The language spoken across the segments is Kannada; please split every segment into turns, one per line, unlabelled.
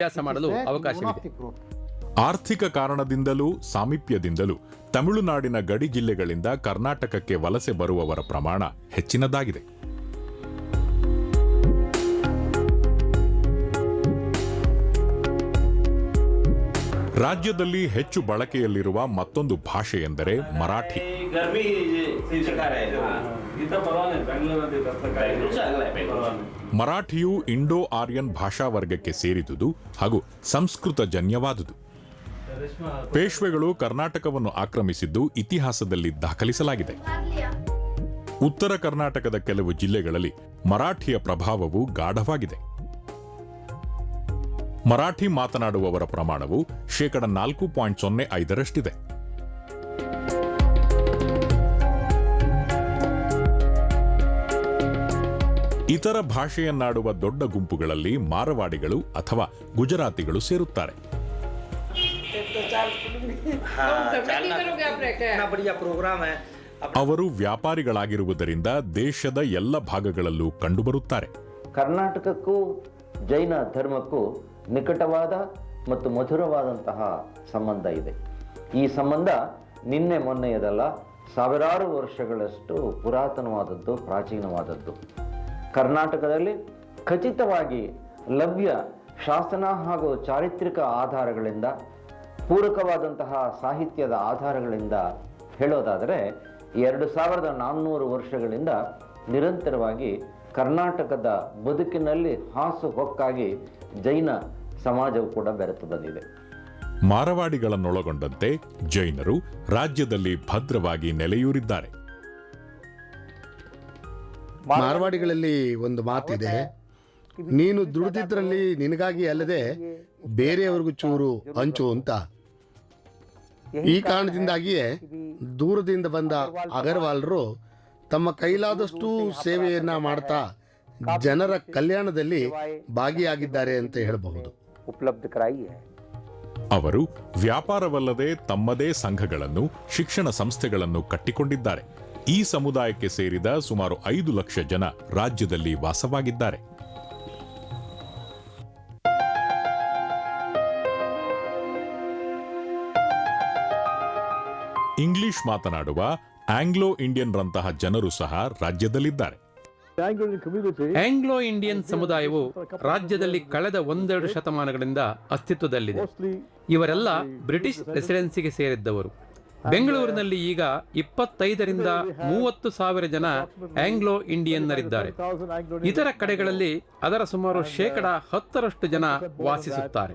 ಅಭ್ಯಾಸ ಮಾಡಲು ಅವಕಾಶವಿದೆ.
ಆರ್ಥಿಕ ಕಾರಣದಿಂದಲೂ ಸಾಮೀಪ್ಯದಿಂದಲೂ ತಮಿಳುನಾಡಿನ ಗಡಿ ಜಿಲ್ಲೆಗಳಿಂದ ಕರ್ನಾಟಕಕ್ಕೆ ವಲಸೆ ಬರುವವರ ಪ್ರಮಾಣ ಹೆಚ್ಚಿನದಾಗಿದೆ. ರಾಜ್ಯದಲ್ಲಿ ಹೆಚ್ಚು ಬಳಕೆಯಲ್ಲಿರುವ ಮತ್ತೊಂದು ಭಾಷೆ ಎಂದರೆ ಮರಾಠಿ. ಮರಾಠಿಯು ಇಂಡೋ ಆರ್ಯನ್ ಭಾಷಾ ವರ್ಗಕ್ಕೆ ಸೇರಿದುದು ಹಾಗೂ ಸಂಸ್ಕೃತ ಜನ್ಯವಾದುದು. ಪೇಶ್ವೆಗಳು ಕರ್ನಾಟಕವನ್ನು ಆಕ್ರಮಿಸಿದ್ದು ಇತಿಹಾಸದಲ್ಲಿ ದಾಖಲಿಸಲಾಗಿದೆ. ಉತ್ತರ ಕರ್ನಾಟಕದ ಕೆಲವು ಜಿಲ್ಲೆಗಳಲ್ಲಿ ಮರಾಠಿಯ ಪ್ರಭಾವವು ಗಾಢವಾಗಿದೆ. ಮರಾಠಿ ಮಾತನಾಡುವವರ ಪ್ರಮಾಣವು ಶೇಕಡ ನಾಲ್ಕು ಪಾಯಿಂಟ್ ಸೊನ್ನೆ ಐದರಷ್ಟಿದೆ. ಇತರ ಭಾಷೆಯನ್ನಾಡುವ ದೊಡ್ಡ ಗುಂಪುಗಳಲ್ಲಿ ಮಾರವಾಡಿಗಳು ಅಥವಾ ಗುಜರಾತಿಗಳು ಸೇರುತ್ತಾರೆ. ಅವರು ವ್ಯಾಪಾರಿಗಳಾಗಿರುವುದರಿಂದ ದೇಶದ ಎಲ್ಲ ಭಾಗಗಳಲ್ಲೂ ಕಂಡುಬರುತ್ತಾರೆ.
ಕರ್ನಾಟಕಕ್ಕೂ ಜೈನ ಧರ್ಮಕ್ಕೂ ನಿಕಟವಾದ ಮತ್ತು ಮಧುರವಾದಂತಹ ಸಂಬಂಧ ಇದೆ. ಈ ಸಂಬಂಧ ನಿನ್ನೆ ಮೊನ್ನೆಯದಲ್ಲ, ಸಾವಿರಾರು ವರ್ಷಗಳಷ್ಟು ಪುರಾತನವಾದದ್ದು, ಪ್ರಾಚೀನವಾದದ್ದು. ಕರ್ನಾಟಕದಲ್ಲಿ ಖಚಿತವಾಗಿ ಲಭ್ಯ ಶಾಸನ ಹಾಗೂ ಚಾರಿತ್ರಿಕ ಆಧಾರಗಳಿಂದ, ಪೂರಕವಾದಂತಹ ಸಾಹಿತ್ಯದ ಆಧಾರಗಳಿಂದ ಹೇಳೋದಾದರೆ, ಎರಡು ಸಾವಿರದ ನಾನ್ನೂರು ವರ್ಷಗಳಿಂದ ನಿರಂತರವಾಗಿ ಕರ್ನಾಟಕದ ಬದುಕಿನಲ್ಲಿ ಹಾಸು ಹೊಕ್ಕಾಗಿ ಜೈನ ಸಮಾಜವು ಕೂಡ ಬೆರೆತು ಬಂದಿದೆ
ಮಾರವಾಡಿಗಳನ್ನೊಳಗೊಂಡಂತೆ ಜೈನರು ರಾಜ್ಯದಲ್ಲಿ ಭದ್ರವಾಗಿ ನೆಲೆಯೂರಿದ್ದಾರೆ.
ಮಾರವಾಡಿಗಳಲ್ಲಿ ಒಂದು ಮಾತಿದೆ ನೀನು ದುಡಿದಿದ್ರಲ್ಲಿ ನಿನಗಾಗಿ ಅಲ್ಲದೆ ಬೇರೆಯವ್ರಿಗೂ ಚೂರು ಹಂಚು ಅಂತ. ಈ ಕಾರಣದಿಂದಾಗಿಯೇ ದೂರದಿಂದ ಬಂದ ಅಗರ್ವಾಲ್ರು ತಮ್ಮ ಕೈಲಾದಷ್ಟು ಸೇವೆಯನ್ನ ಮಾಡ್ತಾ ಜನರ ಕಲ್ಯಾಣದಲ್ಲಿ ಭಾಗಿಯಾಗಿದ್ದಾರೆ ಅಂತ ಹೇಳಬಹುದು.
ಅವರು ವ್ಯಾಪಾರವಲ್ಲದೆ ತಮ್ಮದೇ ಸಂಘಗಳನ್ನು ಶಿಕ್ಷಣ ಸಂಸ್ಥೆಗಳನ್ನು ಕಟ್ಟಿಕೊಂಡಿದ್ದಾರೆ. ಈ ಸಮುದಾಯಕ್ಕೆ ಸೇರಿದ ಸುಮಾರು ಐದು ಲಕ್ಷ ಜನ ರಾಜ್ಯದಲ್ಲಿ ವಾಸವಾಗಿದ್ದಾರೆ. ಇಂಗ್ಲಿಷ್ ಮಾತನಾಡುವ ಆಂಗ್ಲೋ ಇಂಡಿಯನ್ರಂತಹ ಜನರು ಸಹ ರಾಜ್ಯದಲ್ಲಿದ್ದಾರೆ.
ಆಂಗ್ಲೋ ಇಂಡಿಯನ್ ಸಮುದಾಯವು ರಾಜ್ಯದಲ್ಲಿ ಕಳೆದ ಒಂದೆರಡು ಶತಮಾನಗಳಿಂದ ಅಸ್ತಿತ್ವದಲ್ಲಿದೆ. ಇವರೆಲ್ಲ ಬ್ರಿಟಿಷ್ ರೆಸಿಡೆನ್ಸಿಗೆ ಸೇರಿದ್ದವರು. ಬೆಂಗಳೂರಿನಲ್ಲಿ ಈಗ ಇಪ್ಪತ್ತೈದರಿಂದ ಮೂವತ್ತು ಸಾವಿರ ಜನ ಆಂಗ್ಲೋ ಇಂಡಿಯನ್ನರಿದ್ದಾರೆ ಇತರ ಕಡೆಗಳಲ್ಲಿ ಅದರ ಸುಮಾರು ಶೇಕಡ ಹತ್ತರಷ್ಟು ಜನ ವಾಸಿಸುತ್ತಾರೆ.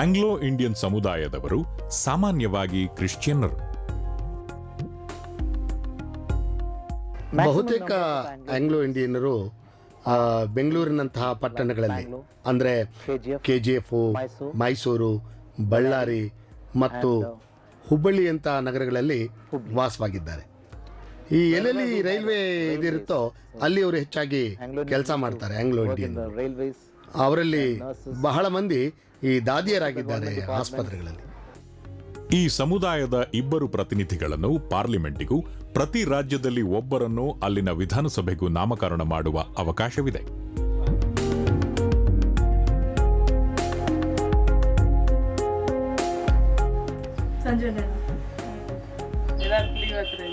ಆಂಗ್ಲೋ ಇಂಡಿಯನ್ ಸಮುದಾಯದವರು ಸಾಮಾನ್ಯವಾಗಿ ಕ್ರಿಶ್ಚಿಯನ್ನರು.
ಬಹುತೇಕ ಆಂಗ್ಲೋ ಇಂಡಿಯನ್ನರು ಬೆಂಗಳೂರಿನಂತಹ ಪಟ್ಟಣಗಳಲ್ಲಿ ಅಂದ್ರೆ K G F Mysuru Ballari ಮತ್ತು ಹುಬ್ಬಳ್ಳಿಯಂಥ ನಗರಗಳಲ್ಲಿ ವಾಸವಾಗಿದ್ದಾರೆ. ಈ ಎಲ್ಲೆಲ್ಲಿ ರೈಲ್ವೆ ಇದಿರುತ್ತೋ ಅಲ್ಲಿ ಅವರು ಹೆಚ್ಚಾಗಿ ಕೆಲಸ ಮಾಡ್ತಾರೆ ಆಂಗ್ಲೋ ಇಂಡಿಯನ್
ರೈಲ್ವೇಸ್
ಅವರಲ್ಲಿ ಬಹಳ ಮಂದಿ ಈ ದಾದಿಯರಾಗಿದ್ದಾರೆ ಆಸ್ಪತ್ರೆಗಳಲ್ಲಿ.
ಈ ಸಮುದಾಯದ ಇಬ್ಬರು ಪ್ರತಿನಿಧಿಗಳನ್ನು ಪಾರ್ಲಿಮೆಂಟಿಗೂ ಪ್ರತಿ ರಾಜ್ಯದಲ್ಲಿ ಒಬ್ಬರನ್ನು ಅಲ್ಲಿನ ವಿಧಾನಸಭೆಗೂ ನಾಮಕರಣ ಮಾಡುವ ಅವಕಾಶವಿದೆ.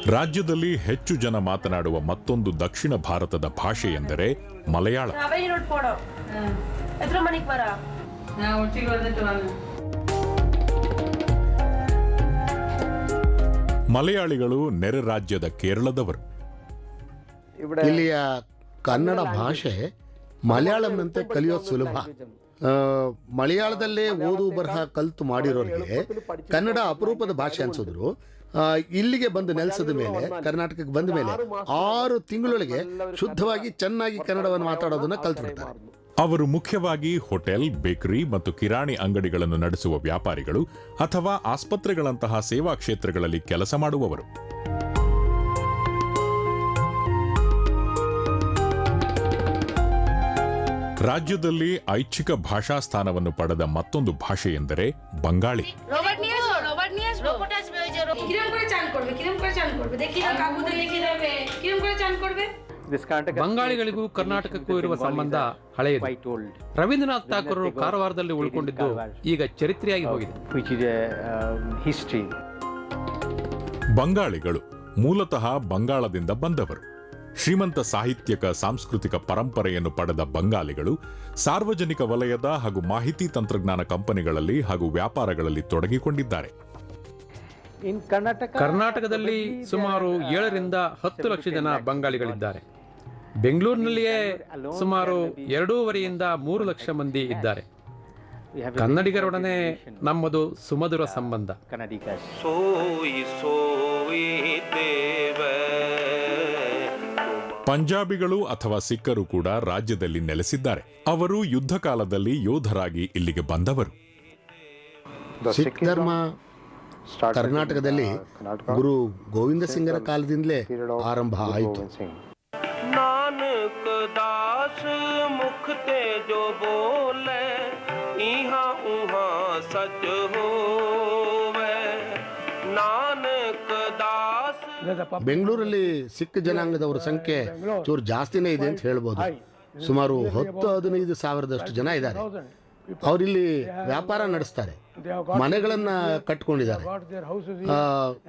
ರಾಜ್ಯದಲ್ಲಿ ಹೆಚ್ಚು ಜನ ಮಾತನಾಡುವ ಮತ್ತೊಂದು ದಕ್ಷಿಣ ಭಾರತದ ಭಾಷೆ ಎಂದರೆ ಮಲಯಾಳ. ಮಲಯಾಳಿಗಳು ನೆರೆ ರಾಜ್ಯದ ಕೇರಳದವರು.
ಇಲ್ಲಿಯ ಕನ್ನಡ ಭಾಷೆ ಮಲಯಾಳಂನಂತೆ ಕಲಿಯೋದು ಸುಲಭ. ಮಲಯಾಳದಲ್ಲೇ ಓದು ಬರಹ ಕಲ್ತು ಮಾಡಿರೋರಿಗೆ ಕನ್ನಡ ಅಪರೂಪದ ಭಾಷೆ ಅನ್ಸಿದ್ರು. ಇಲ್ಲಿಗೆ ಬಂದು ನೆಲೆಸಿದ ಮೇಲೆ ಕರ್ನಾಟಕಕ್ಕೆ ಬಂದ ಮೇಲೆ ಆರು ತಿಂಗಳೊಳಗೆ ಶುದ್ಧವಾಗಿ ಚೆನ್ನಾಗಿ ಕನ್ನಡವನ್ನು ಮಾತಾಡೋದನ್ನ ಕಲ್ತ್ಬಿಡ್ತಾರೆ.
ಅವರು ಮುಖ್ಯವಾಗಿ ಹೋಟೆಲ್ ಬೇಕರಿ ಮತ್ತು ಕಿರಾಣಿ ಅಂಗಡಿಗಳನ್ನು ನಡೆಸುವ ವ್ಯಾಪಾರಿಗಳು ಅಥವಾ ಆಸ್ಪತ್ರೆಗಳಂತಹ ಸೇವಾ ಕ್ಷೇತ್ರಗಳಲ್ಲಿ ಕೆಲಸ ಮಾಡುವವರು. ರಾಜ್ಯದಲ್ಲಿ ಐಚ್ಛಿಕ ಭಾಷಾ ಸ್ಥಾನವನ್ನು ಪಡೆದ ಮತ್ತೊಂದು ಭಾಷೆ ಎಂದರೆ ಬಂಗಾಳಿ.
কিরম করে চান করবে কিরম করে চান করবে দেখি দাও কাকুদের দেখি দেবে কিরম করে চান করবে
ಬಂಗಾಳಿಗಳಿಗೂ ಕರ್ನಾಟಕಕ್ಕೂ ಇರುವ ಸಂಬಂಧ ಹಳೆಯದು ರವೀಂದ್ರನಾಥ್ ಠಾಕೂರರು ಕಾರವಾರದಲ್ಲಿ ಉಳ್ಕೊಂಡಿದ್ದು ಈಗ ಚರಿತ್ರೆಯಾಗಿ ಹೋಗಿದೆ
ಬಂಗಾಳಿಗಳು ಮೂಲತಃ ಬಂಗಾಳದಿಂದ ಬಂದವರು ಶ್ರೀಮಂತ ಸಾಹಿತ್ಯಕ ಸಾಂಸ್ಕೃತಿಕ ಪರಂಪರೆಯನ್ನು ಪಡೆದ ಬಂಗಾಳಿಗಳು ಸಾರ್ವಜನಿಕ ವಲಯದ ಹಾಗೂ ಮಾಹಿತಿ ತಂತ್ರಜ್ಞಾನ ಕಂಪನಿಗಳಲ್ಲಿ ಹಾಗೂ ವ್ಯಾಪಾರಗಳಲ್ಲಿ ತೊಡಗಿಕೊಂಡಿದ್ದಾರೆ
ಕರ್ನಾಟಕದಲ್ಲಿ ಸುಮಾರು ಏಳರಿಂದ ಹತ್ತು ಲಕ್ಷ ಜನ ಬಂಗಾಳಿಗಳಿದ್ದಾರೆ. ಬೆಂಗಳೂರಿನಲ್ಲಿಯೇ ಸುಮಾರು ಎರಡೂವರೆಯಿಂದ ಮೂರು ಲಕ್ಷ ಮಂದಿ ಇದ್ದಾರೆ. ಕನ್ನಡಿಗರೊಡನೆ ನಮ್ಮದು ಸುಮಧುರ ಸಂಬಂಧ.
ಪಂಜಾಬಿಗಳು ಅಥವಾ ಸಿಕ್ಕರು ಕೂಡ ರಾಜ್ಯದಲ್ಲಿ ನೆಲೆಸಿದ್ದಾರೆ. ಅವರು ಯುದ್ಧ ಕಾಲದಲ್ಲಿ ಯೋಧರಾಗಿ ಇಲ್ಲಿಗೆ ಬಂದವರು.
ಸಿಖ್ ಧರ್ಮ ಕರ್ನಾಟಕದಲ್ಲಿ ಗುರು ಗೋವಿಂದ ಸಿಂಗರ ಕಾಲದಿಂದಲೇ ಆರಂಭ ಆಯಿತು. ಬೆಂಗಳೂರಲ್ಲಿ ಸಿಖ್ ಜನಾಂಗದವರ ಸಂಖ್ಯೆ ಚೂರು ಜಾಸ್ತಿನೇ ಇದೆ ಅಂತ ಹೇಳ್ಬೋದು. ಸುಮಾರು ಹತ್ತು ಹದಿನೈದು ಸಾವಿರದಷ್ಟು ಜನ ಇದ್ದಾರೆ. ಅವರಿಲ್ಲಿ ವ್ಯಾಪಾರ ನಡೆಸ್ತಾರೆ. ಮನೆಗಳನ್ನು ಕಟ್ಕೊಂಡಿದ್ದಾರೆ.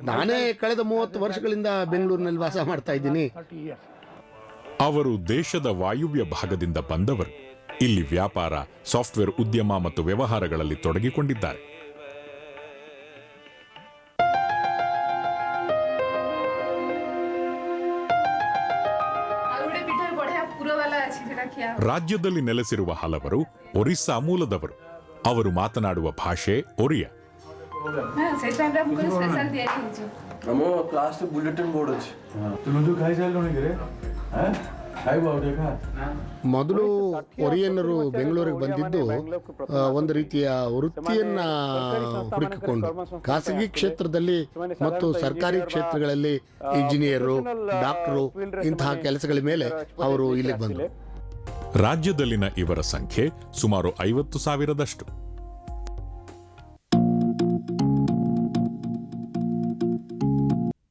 ನಾನೇ ಕಳೆದ ಮೂವತ್ತು ವರ್ಷಗಳಿಂದ ಬೆಂಗಳೂರಿನಲ್ಲಿ ವಾಸ ಮಾಡ್ತಾ ಇದ್ದೀನಿ.
ಅವರು ದೇಶದ ವಾಯುವ್ಯ ಭಾಗದಿಂದ ಬಂದವರು. ಇಲ್ಲಿ ವ್ಯಾಪಾರ ಸಾಫ್ಟ್ವೇರ್ ಉದ್ಯಮ ಮತ್ತು ವ್ಯವಹಾರಗಳಲ್ಲಿ ತೊಡಗಿಕೊಂಡಿದ್ದಾರೆ. ರಾಜ್ಯದಲ್ಲಿ ನೆಲೆಸಿರುವ ಹಲವರು ಒರಿಸ್ಸಾ ಮೂಲದವರು. ಅವರು ಮಾತನಾಡುವ ಭಾಷೆ ಒರಿಯ.
ಮೊದಲು ಒರಿಯನ್ನರು ಬೆಂಗಳೂರಿಗೆ ಬಂದಿದ್ದು ಒಂದು ರೀತಿಯ ವೃತ್ತಿಯನ್ನ ಹುಡುಕಿಕೊಂಡು ಖಾಸಗಿ ಕ್ಷೇತ್ರದಲ್ಲಿ ಮತ್ತು ಸರ್ಕಾರಿ ಕ್ಷೇತ್ರಗಳಲ್ಲಿ ಇಂಜಿನಿಯರು ಡಾಕ್ಟರು ಇಂತಹ ಕೆಲಸಗಳ ಮೇಲೆ ಅವರು ಇಲ್ಲಿಗೆ ಬಂದರು.
ರಾಜ್ಯದಲ್ಲಿನ ಇವರ ಸಂಖ್ಯೆ ಸುಮಾರು ಐವತ್ತು ಸಾವಿರದಷ್ಟು.